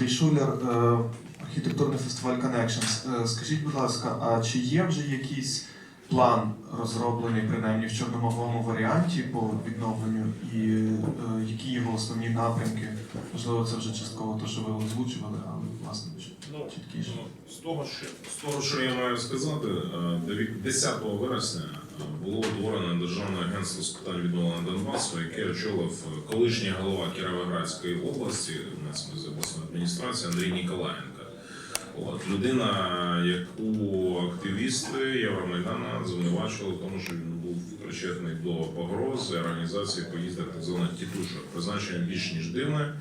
Андрій Шуляр, е, архітектурний фестиваль Connections. Е, Скажіть, будь ласка, а чи є вже якийсь план розроблений, принаймні в чорномовому варіанті по відновленню, і е, які його основні напрямки? Можливо, це вже частково те, що ви озвучували, але власне Ну, чіткіше. Ну, З того, що, з того, що я маю сказати, е, 10 вересня було утворено Державне агентство з питань відновлення Донбасу, яке очолив е, колишній голова Кіровоградської області, у нас обласної адміністрації Андрій Ніколаєнко. От, людина, яку активісти Євромайдана звинувачували в тому, що він був причетний до погроз організації поїздок так званих тітушок, призначення більш ніж дивне.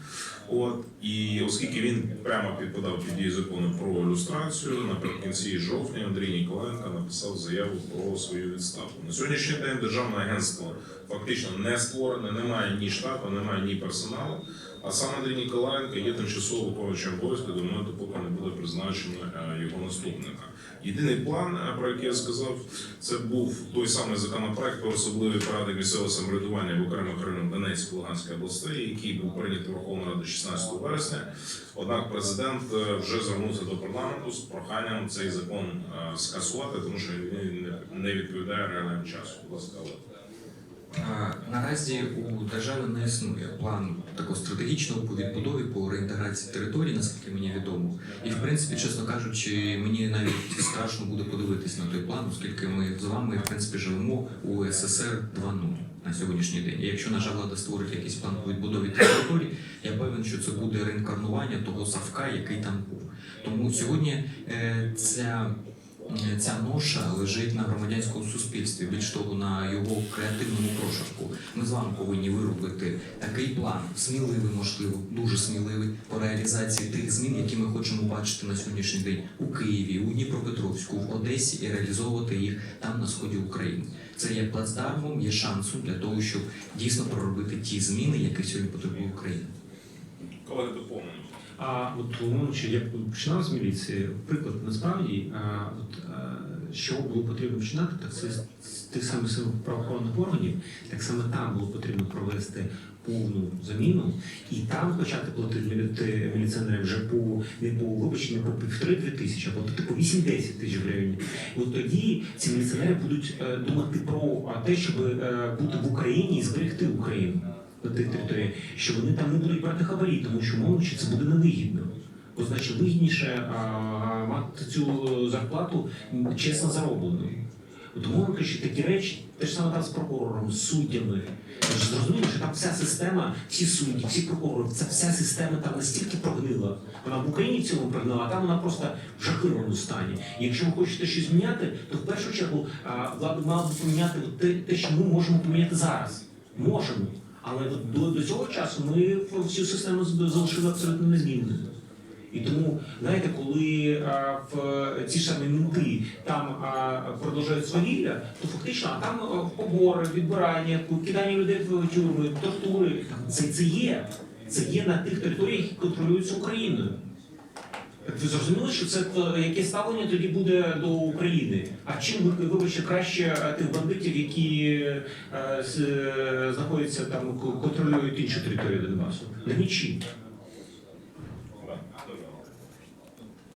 От і оскільки він прямо підпадав під дію закону про люстрацію, наприкінці жовтня Андрій Ніколаєнко написав заяву про свою відставку. На сьогоднішній день державне агентство фактично не створене, немає ні штату, немає ні персоналу. А сам Андрій Ніколаєнко є тимчасово виконуючим обов'язки до моменту, поки не буде призначено е, його наступника. Єдиний план, е, про який я сказав, це був той самий законопроект про особливий порядок місцевого самоврядування в окремих районах Донецької Луганської областей, який був прийнятий Верховною Радою 16 вересня. Однак президент е, вже звернувся до парламенту з проханням цей закон скасувати, тому що він не- відповідає реальному часу. Будь ласка, Наразі у держави не існує плану такого стратегічного по відбудові по реінтеграції території, наскільки мені відомо. І в принципі, чесно кажучи, мені навіть страшно буде подивитись на той план, оскільки ми з вами в принципі живемо у СССР 2.0 на сьогоднішній день. І якщо наша влада створить якийсь план по відбудові території, я певен, що це буде реінкарнування того Савка, який там був. Тому сьогодні е, ця Ця ноша лежить на громадянському суспільстві, більш того, на його креативному прошарку. Ми з вами повинні виробити такий план, сміливий, можливо, дуже сміливий по реалізації тих змін, які ми хочемо бачити на сьогоднішній день у Києві, у Дніпропетровську, в Одесі і реалізовувати їх там на сході України. Це є плацдармом, є шансом для того, щоб дійсно проробити ті зміни, які сьогодні потребує Україна. Колеги доповнення. А от умовно, що я починав з міліції, приклад насправді, а, от, а, що було потрібно вчинати, так це з тих самих правоохоронних органів, так саме там було потрібно провести повну заміну і там почати платити мілі- міліціонерам вже по не по вибачте, не по півтори-дві тисячі, а платити по 8-10 тисяч гривень. І от тоді ці міліціонери будуть е, думати про те, щоб е, бути в Україні і зберегти Україну на тих територіях, що вони там не будуть брати хабарі, тому що мовно, це буде невигідно. Бо значить вигідніше мати цю зарплату чесно заробленою. Тому що такі речі, те ж саме там з прокурором, з суддями. Зрозуміли, що там вся система, всі судді, всі прокурори, ця вся система там настільки прогнила. Вона в Україні в цілому прогнила, а там вона просто в жахливому стані. І якщо ви хочете щось зміняти, то в першу чергу влада мала б поміняти те, те, що ми можемо поміняти зараз. Можемо. Але от до, до цього часу ми всю систему залишили абсолютно незмінною. І тому, знаєте, коли а, в ці самі мінти там а, продовжують свавілля, то фактично там а, побори, відбирання, кидання людей в тюрми, тортури. Це, це є. Це є на тих територіях, які контролюються Україною. Ви зрозуміли, що це е, яке ставлення тоді буде до України? А чим ви вибачте краще е, тих бандитів, які е, з- е, знаходяться там, контролюють іншу територію Донбасу? Да нічим.